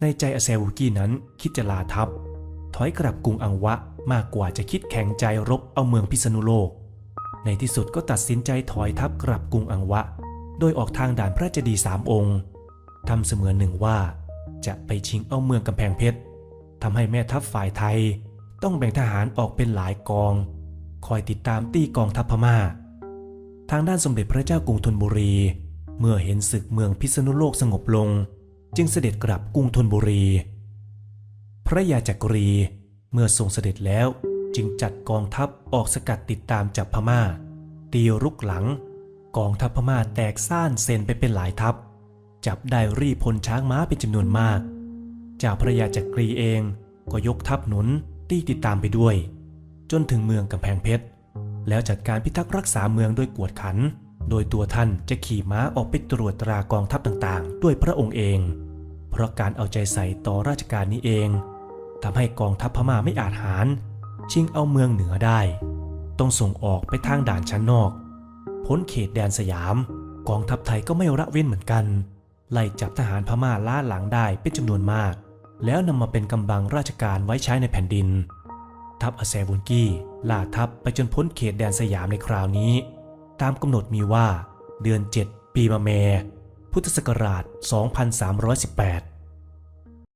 ในใจอาแซวูกี้นั้นคิดจะลาทัพ ถอยกลับกรุงอังวะมากกว่าจะคิดแข่งใจรบเอาเมืองพิษณุโลก ในที่สุดก็ตัดสินใจถอยทัพกลับกรุงอังวะ โดยออกทางด่านพระเจดีย์สามองค์ทำเสมือนหนึ่งว่า จะไปชิงเอาเมืองกำแพงเพชรทำให้แม่ทัพฝ่ายไทย ต้องแบ่งทหารออกเป็นหลายกอง คอยติดตามตีกองทัพพม่า ทางด้านสมเด็จพระเจ้ากรุงธนบุรี เมื่อเห็นศึกเมืองพิษณุโลกสงบลง จึงเสด็จกลับกรุงธนบุรี พระยาจักรีเมื่อทรงเสด็จแล้วจึงจัดกองทัพออกสกัดติดตามจับพม่า ตีรุกหลัง กองทัพพม่าแตกซ่านเซนไปเป็นหลายทัพ จับได้รีพลช้างม้าเป็นจำนวนมากจ้าพระยาจักรีเองก็ยกทัพหนุนตีติดตามไปด้วย จนถึงเมืองกำแพงเพชร แล้วจัดการพิทักษ์รักษาเมืองด้วยกวดขัน โดยตัวท่านจะขี่ม้าออกไปตรวจตรากองทัพต่างๆ ด้วยพระองค์เอง เพราะการเอาใจใส่ต่อราชการนี้เองทำให้กองทัพพม่าไม่อาจหารชิงเอาเมืองเหนือได้ ต้องส่งออกไปทางด่านชั้นนอก พ้นเขตแดนสยาม กองทัพไทยก็ไม่ระเว้นเหมือนกัน ไล่จับทหารพม่าล้าหลังได้เป็นจำนวนมาก แล้วนำมาเป็นกำบังราชการไว้ใช้ในแผ่นดิน ทัพอาแซวุนกี้ล่าทัพไปจนพ้นเขตแดนสยามในคราวนี้ ตามกำหนดมีว่าเดือน 7 ปีมะแม พุทธศักราช 2318